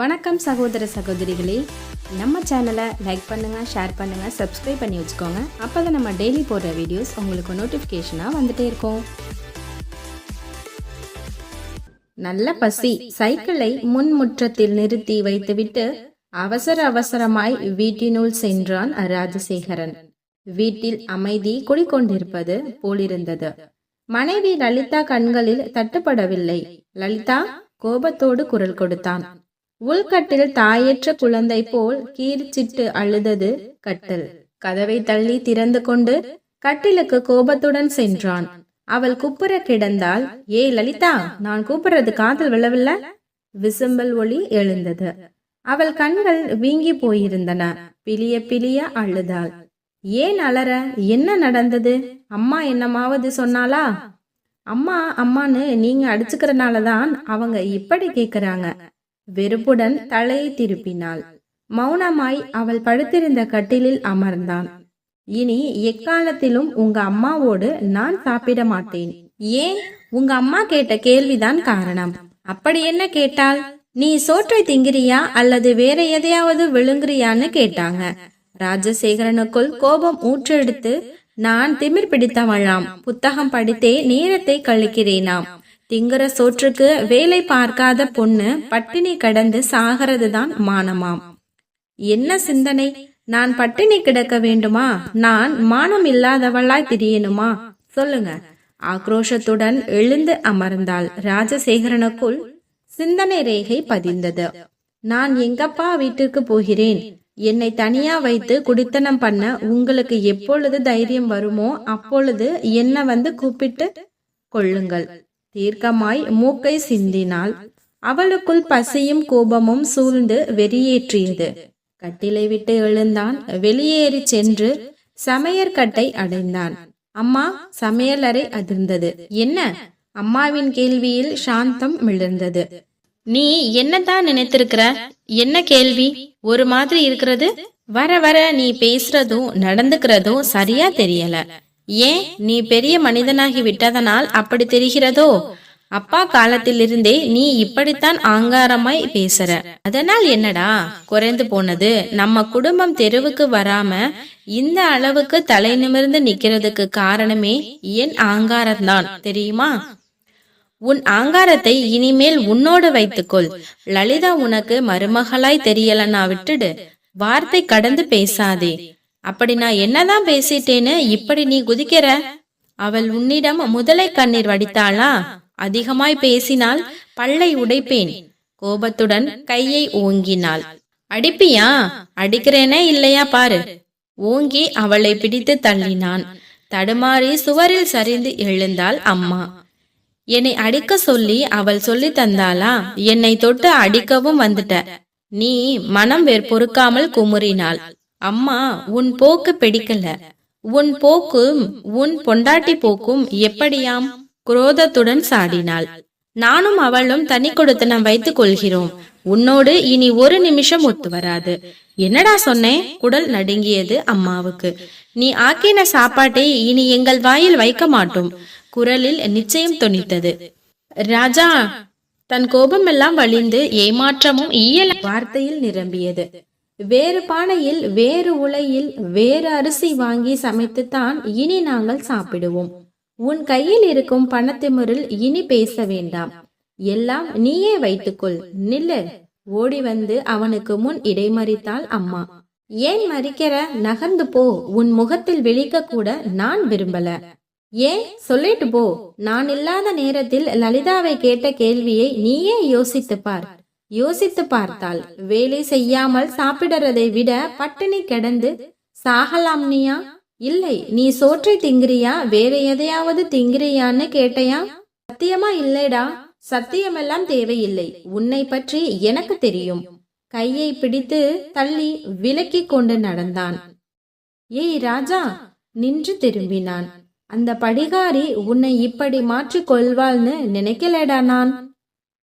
வணக்கம் சகோதர சகோதரிகளே. நம்ம சேனலை லைக் பண்ணுங்கள் ஷேர் பண்ணுங்கள் சப்ஸ்கிரைப் பண்ணி வச்சுக்கோங்க. அப்போ தான் நம்ம டெய்லி போடுற வீடியோஸ் உங்களுக்கு நோட்டிஃபிகேஷனாக வந்துட்டே இருக்கும். நல்ல பசி சைக்கிளை முன் முற்றத்தில் நிறுத்தி வைத்துவிட்டு அவசர அவசரமாய் வீட்டினுள் சென்றான் ராஜசேகரன். வீட்டில் அமைதி குடிக்கொண்டிருப்பது போலிருந்தது. மனைவி லலிதா கண்களில் தட்டுப்படவில்லை. லலிதா கோபத்தோடு குரல் கொடுத்தான். உள்கட்டில் தாயற்ற குழந்தை போல் கீர்ச்சிட்டு அழுதது கட்டில். கதவை தள்ளி திறந்து கொண்டு கட்டிலுக்கு கோபத்துடன் சென்றான். அவள் குப்புற கிடந்தால் ஏ லலிதா நான் கூப்பிடுறது காதல் விழவில்ல? விசும்பல் ஒளி எழுந்தது. அவள் கண்கள் வீங்கி போயிருந்தன. பிளிய பிளிய அழுதாள். ஏன் அலற? என்ன நடந்தது? அம்மா என்னமாவது சொன்னாளா? அம்மா அம்மான்னு நீங்க அடிச்சுக்கிறனால தான் அவங்க இப்படி கேக்குறாங்க. வெறுப்புடன் தலையை திருப்பினாள். மௌனமாய் அவள் படுத்திருந்த கட்டிலில் அமர்ந்தான். இனி எக்காலத்திலும் உங்க அம்மாவோடு நான் சாப்பிட மாட்டேன். ஏன்? உங்க அம்மா கேட்ட கேள்விதான் காரணம். அப்படி என்ன கேட்டால் நீ சோற்றை திங்கிறியா? அல்லது வேற எதையாவது விழுங்குறியான்னு கேட்டாங்க. ராஜசேகரனுக்குள் கோபம் ஊற்றெடுத்து நான் திமிர் பிடித்தவளாம். புத்தகம் படித்தே நேரத்தை கழிக்கிறேனாம். திங்குற சோற்றுக்கு வேலை பார்க்காத பொண்ணு பட்டினி கடந்து சாகிறது தான் மானமாம். என்ன சிந்தனை? நான் பட்டினி கிடக்க வேண்டுமா? நான் மானம் இல்லாதவளாய் திரியணுமா? சொல்லுங்க. ஆக்ரோஷத்துடன் எழுந்து அமர்ந்தாள் ராஜசேகரனுக்குள் சிந்தனை ரேகை பதிந்தது. நான் எங்கப்பா வீட்டிற்கு போகிறேன்? என்னை தனியா வைத்து குடித்தனம் பண்ண உங்களுக்கு எப்பொழுது தைரியம் வருமோ அப்பொழுது என்ன வந்து கூப்பிட்டு கொள்ளுங்கள். தீர்க்கமாய் மூக்கை சிந்தினாள். அவளுக்குள் பசியும் கோபமும் சூழ்ந்து வெறியேற்றியது கட்டிலை விட்டு எழுந்தான். வெளியேறி சென்று சமையற்கட்டை அடைந்தான். அம்மா சமையலறை அதிர்ந்தது. என்ன? அம்மாவின் கேள்வியில் சாந்தம் மிளர்ந்தது. நீ என்னதான் நினைத்திருக்கிற? என்ன கேள்வி? ஒரு மாதிரி இருக்கிறது? வர வர நீ பேசுறதும் நடந்துக்கிறதும் சரியா தெரியல. ஏன் நீ பெரிய மனிதனாகி விட்டதனால் அப்படி தெரிகிறதோ? அப்பா காலத்திலிருந்தே நீ இப்படித்தான் ஆங்காரமாய் பேசுற. அதனால் என்னடா? குறைந்து போனது. நம்ம குடும்பம் தெருவுக்கு வராம இந்த அளவுக்கு தலை நிமிர்ந்து நிக்கிறதுக்கு காரணமே என் ஆங்காரம்தான். தெரியுமா? உன் ஆங்காரத்தை இனிமேல் உன்னோடு வைத்துக்கொள். லலிதா உனக்கு மருமகளாய் தெரியலன்னா விட்டுடு. வார்த்தை கடந்து பேசாதே. அப்படி நான் என்னதான் பேசிட்டேன்னு இப்படி நீ குதிக்கிற? அவள் உன்னிடம் முதலை கண்ணீர் வடித்தாளா? அதிகமாய் பேசினால் பல்லை உடைப்பேன். கோபத்துடன் கையை ஓங்கினாள். அடிப்பியா? அடிக்கிறேனே இல்லையா பாரு. ஓங்கி அவளை பிடித்து தள்ளினான். தடுமாறி சுவரில் சரிந்து எழுந்தாள் அம்மா. என்னை அடிக்க சொல்லி அவள் சொல்லி தந்தாளா? என்னை தொட்டு அடிக்கவும் வந்துட்ட. நீ மனம் வேர் பொறுக்காமல் குமுறினாள். அம்மா உன் போக்கு பிடிக்கல. உன் போக்கும் உன் பொண்டாட்டி போக்கும் எப்படியாம் குரோதத்துடன் சாடினாள். நானும் அவளும் தனி கொடுத்தனம் வைத்துக் கொள்கிறோம். உன்னோடு இனி ஒரு நிமிஷம் ஒத்து வராது. என்னடா சொன்னேன் குடல் நடுங்கியது அம்மாவுக்கு. நீ ஆக்கின சாப்பாட்டை இனி எங்கள் வாயில் வைக்க மாட்டோம். குரலில் நிச்சயம் தொனித்தது. ராஜா தன் கோபமெல்லாம் வழிந்து ஏமாற்றமும் இயல் வார்த்தையில் நிரம்பியது. வேறு பானையில் வேறு உலையில் வேறு அரிசி வாங்கி சமைத்துத்தான் இனி நாங்கள் சாப்பிடுவோம். உன் கையில் இருக்கும் பணத்திமிரில் இனி பேச வேண்டாம். எல்லாம் நீயே வைத்துக்கொள். நில்லு. ஓடி வந்து அவனுக்கு முன் இடைமறித்தாள் அம்மா. ஏன் மறிக்கிற? நகர்ந்து போ. உன் முகத்தில் விழிக்க கூட நான் விரும்பல. ஏன்? சொல்லிட்டு போ. நான் இல்லாத நேரத்தில் லலிதாவை கேட்ட கேள்வியை நீயே யோசித்து பார். யோசித்து பார்த்தால் வேலை செய்யாமல் சாப்பிடுறதை விட பட்டினி கிடந்து சாகலாம்னியா இல்லை நீ சோற்றை திங்கிறியா வேற எதையாவது திங்கிறியான்னு கேட்டையா? சத்தியமா இல்லைடா. சத்தியமெல்லாம் தேவையில்லை. உன்னை பற்றி எனக்கு தெரியும். கையை பிடித்து தள்ளி விலக்கி கொண்டு நடந்தான். ஏய் ராஜா! நின்று திரும்பினான். அந்த படிகாரி உன்னை இப்படி மாற்றிக் கொள்வாள்னு நினைக்கலடா நான்.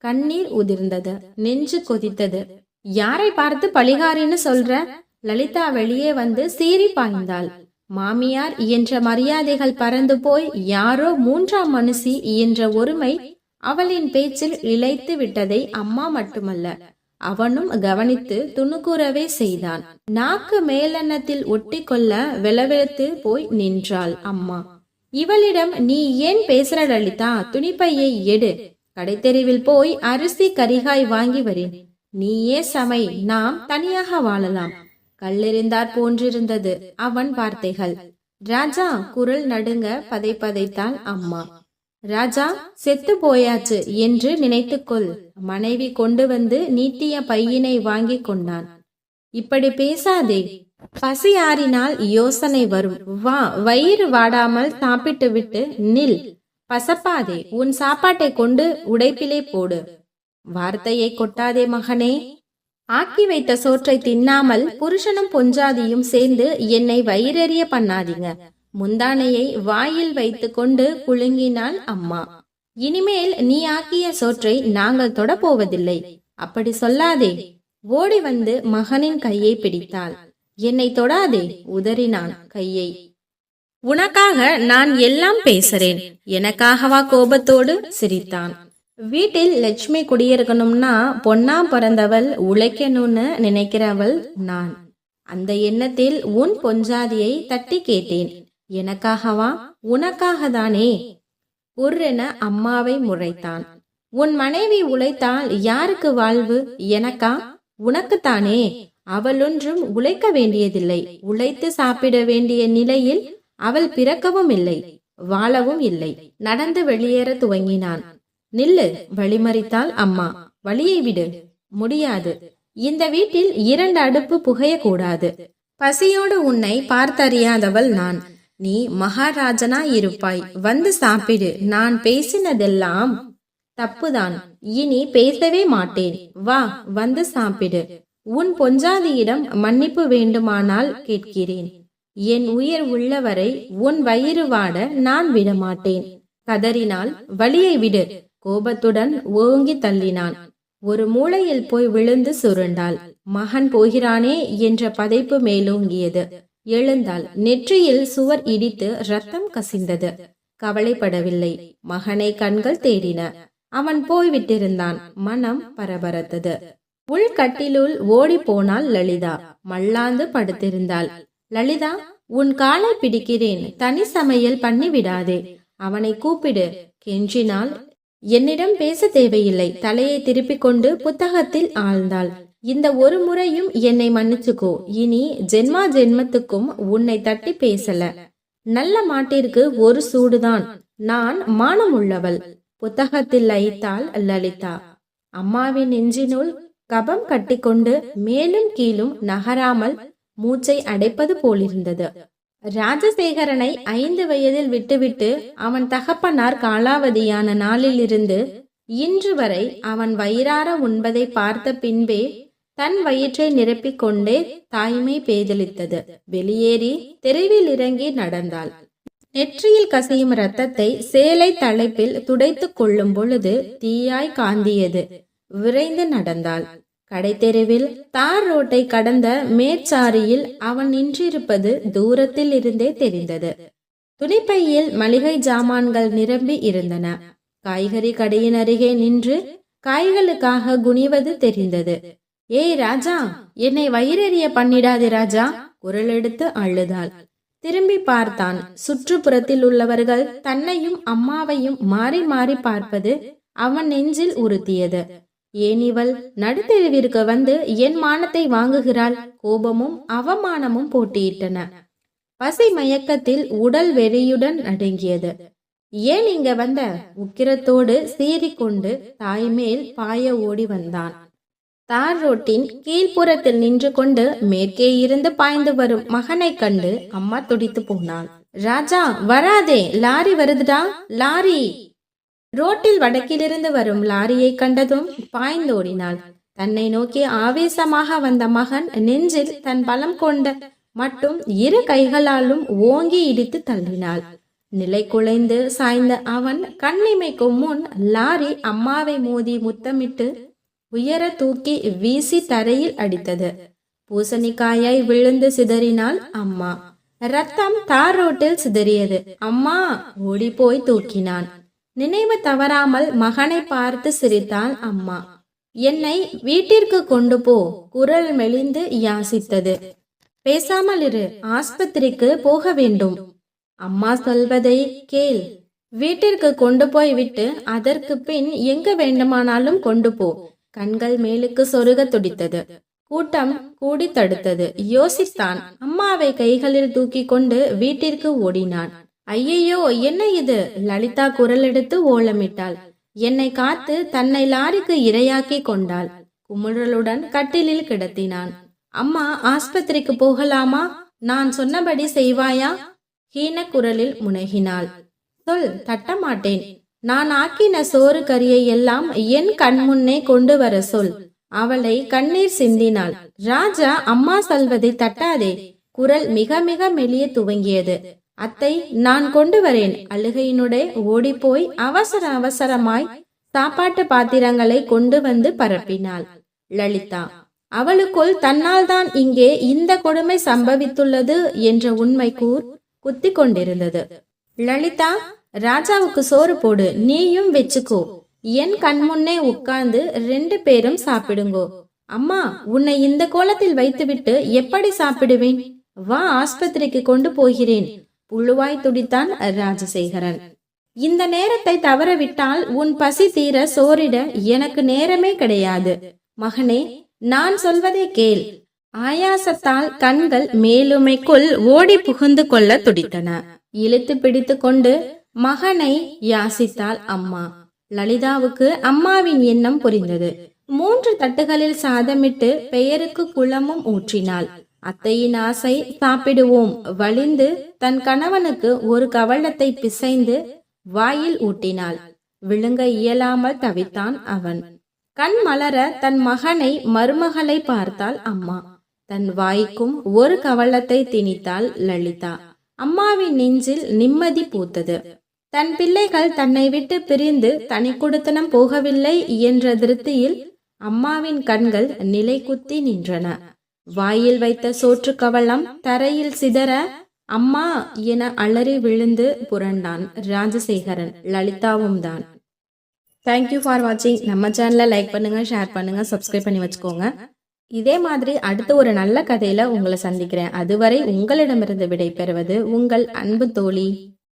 கண்ணீர் உதிர்ந்தது நெஞ்சு கொதித்தது. யாரை பார்த்து பழிகாரின்னு சொல்ற? லலிதா வெளியே வந்து சீறி பாய்ந்தாள். மாமியார் இயன்ற மரியாதைகள் பறந்து போய் யாரோ மூன்றாம் மனுஷி இயன்ற ஒருமை அவளின் பேச்சில் இழைத்து விட்டதை அம்மா மட்டுமல்ல அவனும் கவனித்து துணுக்குறவே செய்தான். நாக்கு மேலெண்ணத்தில் ஒட்டி கொள்ள விளவெழுத்து போய் நின்றாள் அம்மா. இவளிடம் நீ ஏன் பேசுற லலிதா? துணிப்பையை எடு. கடைத்தெருவில் போய் அரிசி கரிகாய் வாங்கி வரேன். நீயே சமை நாம் தனியாக வாழலாம். கல்லெறிந்தாற் போன்றிருந்தது அவன் வார்த்தைகள். ராஜா குரல் நடுங்க பதை பதைத்தாள் அம்மா. ராஜா செத்து போயாச்சு என்று நினைத்துக்கொள். மனைவி கொண்டு வந்து நீட்டிய பையினை வாங்கிக் கொண்டான். இப்படி பேசாதே. பசி ஆறினால் யோசனை வரும். வா வயிறு வாடாமல் சாப்பிட்டு விட்டு நில். பசப்பாதே உன் சாப்பாட்டை கொண்டு உடைப்பிலே போடு. வார்த்தையை கொட்டாதே மகனே. ஆக்கி வைத்த சோற்றை தின்னாமல் புருஷனும் பொஞ்சாதியும் சேர்ந்து என்னை வயிறெறிய பண்ணாதீங்க. முந்தானையை வாயில் வைத்து கொண்டு குலுங்கினாள் அம்மா. இனிமேல் நீ ஆக்கிய சோற்றை நாங்கள் தொடப்போவதில்லை. அப்படி சொல்லாதே. ஓடி வந்து மகனின் கையை பிடித்தாள். என்னை தொடாதே உதறினான் கையை. உனக்காக நான் எல்லாம் பேசுறேன். எனக்காகவா கோபத்தோடு சிரித்தான். வீட்டில் லட்சுமி குடியிருக்கணும்னா பொன்னா பிறந்தவள் உழைக்கணும்னு நினைக்கிறவள் நான். அந்த எண்ணத்தில் உன் பொஞ்சாதியை தட்டி கேட்டேன். எனக்காகவா? உனக்காக தானே உர்ரென அம்மாவை முறைத்தான். உன் மனைவி உழைத்தால் யாருக்கு வாழ்வு? எனக்கா? உனக்குத்தானே? அவளொன்றும் உழைக்க வேண்டியதில்லை. உழைத்து சாப்பிட வேண்டிய நிலையில் அவள் பிறக்கவும் இல்லை வாழவும் இல்லை. நடந்து வெளியேற துவங்கினான். நில்லு வழிமறித்தாள் அம்மா வழியை விடு. முடியாது. இந்த வீட்டில் இரண்டு அடுப்பு புகையக்கூடாது. பசியோடு உன்னை பார்த்தறியாதவள் நான். நீ மகாராஜனா இருப்பாய். வந்து சாப்பிடு. நான் பேசினதெல்லாம் தப்புதான். இனி பேசவே மாட்டேன். வா வந்து சாப்பிடு. உன் பொஞ்சாதியிடம் மன்னிப்பு வேண்டுமானால் கேட்கிறேன். என் உயிர் உள்ளவரை உன் வயிறு வாட நான் விடமாட்டேன். கதறினால் வழியை விடு. கோபத்துடன் ஓங்கி தள்ளினான். ஒரு மூலையில் போய் விழுந்து சுருண்டாள். மகன் போகிறானே என்ற பதைப்பு மேலோங்கியது. எழுந்தாள். நெற்றியில் சுவர் இடித்து ரத்தம் கசிந்தது. கவலைப்படவில்லை. மகனை கண்கள் தேடின. அவன் போய்விட்டிருந்தான். மனம் பரபரத்தது. உள்கட்டிலுள் ஓடி போனாள் லலிதா. மல்லாந்து படுத்திருந்தாள். லலிதா உன் காலை பிடிக்கிறேன். தனி சமையல் பண்ணி விடாதே அவனை கூப்பிடு. கெஞ்சினால் என்னிடம் பேச தேவையில்லை. தலையை திருப்பிக் கொண்டு புத்தகத்தில் ஆழ்ந்தாள். இந்த ஒரு முறையும் என்னை மன்னிச்சுக்கோ. இனி ஜென்மா ஜென்மத்துக்கும் உன்னை தட்டி பேசல. நல்ல மாட்டிற்கு ஒரு சூடுதான். நான் மானம் உள்ளவள் புத்தகத்தில் லயித்தாள் லலிதா. அம்மாவின் நெஞ்சினுள் கபம் கட்டிக்கொண்டு மேலும் கீழும் நகராமல் மூச்சை அடைப்பது போலிருந்தது. ராஜசேகரனை ஐந்து வயதில் விட்டுவிட்டு அவன் தகப்பனார் காலாவதியான நாளிலிருந்து இன்று வரை அவன் வயிறார உண்பதை பார்த்த பின்பே தன் வயிற்றை நிரப்பிக் கொண்டே தாய்மை பேதலித்தது. வெளியேறி தெருவில் இறங்கி நடந்தாள். நெற்றியில் கசியும் ரத்தத்தை சேலை தலைப்பில் துடைத்துக் கொள்ளும் பொழுது தீயாய் காந்தியது. விரைந்து நடந்தாள். கடைத்தெருவில் தார் ரோட்டை கடந்த மேற்சாரியில் அவன் நின்றிருப்பது தூரத்தில் இருந்தே தெரிந்தது. துணிப்பையில் மளிகை ஜாமான்கள் நிரம்பி இருந்தன. காய்கறி கடையின் அருகே நின்று காய்களுக்காக குனிவது தெரிந்தது. ஏய் ராஜா! என்னை வயிறெறிய பண்ணிடாதே ராஜா! குரல் எடுத்து அழுதாள். திரும்பி பார்த்தான். சுற்றுப்புறத்தில் உள்ளவர்கள் தன்னையும் அம்மாவையும் மாறி மாறி பார்ப்பது அவன் நெஞ்சில் உறுத்தியது. ஏன் இவள் நடுத்தெருவிற்கு வந்து என் மானத்தை வாங்குகிறாள்? கோபமும் அவமானமும் போட்டியிட்டன. பசை மயக்கத்தில் உடல் வெறியுடன் நடுங்கியது. ஏன் இங்க வந்த? உக்கிரத்தோடு சீறிக்கொண்டு தாய்மேல் பாய ஓடி வந்தான். தார் ரோட்டின் கீழ்ப்புறத்தில் நின்று கொண்டு மேற்கே இருந்து பாய்ந்து வரும் மகனை கண்டு அம்மா துடித்து போனாள். ராஜா வராதே லாரி வருதுடா? லாரி! ரோட்டில் வடக்கிலிருந்து வரும் லாரியை கண்டதும் பாய்ந்தோடினாள். தன்னை நோக்கி ஆவேசமாக வந்த மகன் நெஞ்சில் தன் பலம் கொண்ட மட்டும் இரு கைகளாலும் ஓங்கி இடித்து தள்ளினாள். நிலை குலைந்து சாய்ந்த அவன் கண்ணிமைக்கும் முன் லாரி அம்மாவை மோதி முத்தமிட்டு உயர தூக்கி வீசி தரையில் அடித்தது. பூசணிக்காயாய் விழுந்து சிதறினாள் அம்மா. ரத்தம் தார் ரோட்டில் சிதறியது. அம்மா ஓடி போய் தூக்கினான். நினைவு தவறாமல் மகனை பார்த்து சிரித்தாள் அம்மா. என்னை வீட்டிற்கு கொண்டு போ குரல் மெலிந்து யாசித்தது. பேசாமல் இரு ஆஸ்பத்திரிக்கு போக வேண்டும். அம்மா சொல்வதை கேள். வீட்டிற்கு கொண்டு போய் விட்டு அதற்கு பின் எங்க வேண்டுமானாலும் கொண்டு போ. கண்கள் மேலுக்கு சொருக துடித்தது. கூட்டம் கூடி தடுத்தது. யோசித்தான். அம்மாவை கைகளில் தூக்கி கொண்டு வீட்டிற்கு ஓடினான். ஐயையோ என்ன இது? லலிதா குரல் எடுத்து ஓலமிட்டாள். என்னை காத்து தன்னை லாரிக்கு இரையாக்கி கொண்டாள். குமுறலுடன் கட்டிலில் கிடத்தினான். அம்மா ஆஸ்பத்திரிக்கு போகலாமா? நான் சொன்னபடி செய்வாயா? ஹீன குரலில் முனகினாள். சொல் தட்டமாட்டேன். நான் ஆக்கின சோறு கரியை எல்லாம் என் கண் முன்னே கொண்டு வர சொல். அவளை கண்ணீர் சிந்தினாள். ராஜா அம்மா சொல்வதை தட்டாதே. குரல் மிக மிக மெலிய துவங்கியது. அத்தை நான் கொண்டு வரேன். அழுகையினுடைய ஓடிப்போய் அவசர அவசரமாய் சாப்பாட்டு பாத்திரங்களை கொண்டு வந்து பரப்பினாள். லலிதா அவளுக்குள் தன்னால் தான் இங்கே இந்த கொடுமை சம்பவித்துள்ளது என்ற உண்மை கூர் குத்தி கொண்டிருந்தது. லலிதா ராஜாவுக்கு சோறு போடு நீயும் வச்சுக்கோ. என் கண் முன்னே உட்கார்ந்து ரெண்டு பேரும் சாப்பிடுங்கோ. அம்மா உன்னை இந்த கோலத்தில் வைத்துவிட்டு எப்படி சாப்பிடுவேன்? வா ஆஸ்பத்திரிக்கு கொண்டு போகிறேன். புழுவாய் துடித்தான் ராஜசேகரன். இந்த நேரத்தை தவறவிட்டால் உன் பசி தீர சோறிட எனக்கு நேரமே கிடையாது. மகனே நான் சொல்வதை கேள். ஆயாசத்தால் கண்கள் மேலுமைக்குள் ஓடி புகுந்து கொள்ள துடித்தன. இழுத்து பிடித்து கொண்டு மகனை யாசித்தாள் அம்மா. லலிதாவுக்கு அம்மாவின் எண்ணம் புரிந்தது. மூன்று தட்டுகளில் சாதமிட்டு பெயருக்கு குளமும் ஊற்றினாள். அத்தையின் ஆசை சாப்பிடுவோம். வலிந்து தன் கணவனுக்கு ஒரு கவளத்தை பிசைந்து வாயில் ஊட்டினாள். விழுங்க இயலாமல் தவித்தான் அவன். கண் மலர தன் மகனை மருமகளை பார்த்தாள் அம்மா. தன் வாய்க்கும் ஒரு கவளத்தை திணித்தாள் லலிதா. அம்மாவின் நெஞ்சில் நிம்மதி பூத்தது. தன் பிள்ளைகள் தன்னை விட்டு பிரிந்து தனி கொடுத்தனம் போகவில்லை என்ற திருப்தியில் அம்மாவின் கண்கள் நிலை குத்தி நின்றன. வாயில் வைத்த சோற்று கவளம் தரையில் சிதற அம்மா என அலறி விழுந்து புரண்டான் ராஜசேகரன் லலிதாவும் தான். தேங்க்யூ ஃபார் வாட்சிங் நம்ம சேனலை லைக் பண்ணுங்க ஷேர் பண்ணுங்க சப்ஸ்கிரைப் பண்ணி வச்சுக்கோங்க. இதே மாதிரி அடுத்த ஒரு நல்ல கதையில உங்களை சந்திக்கிறேன். அதுவரை உங்களிடமிருந்து விடை பெறுவது உங்கள் அன்பு தோழி.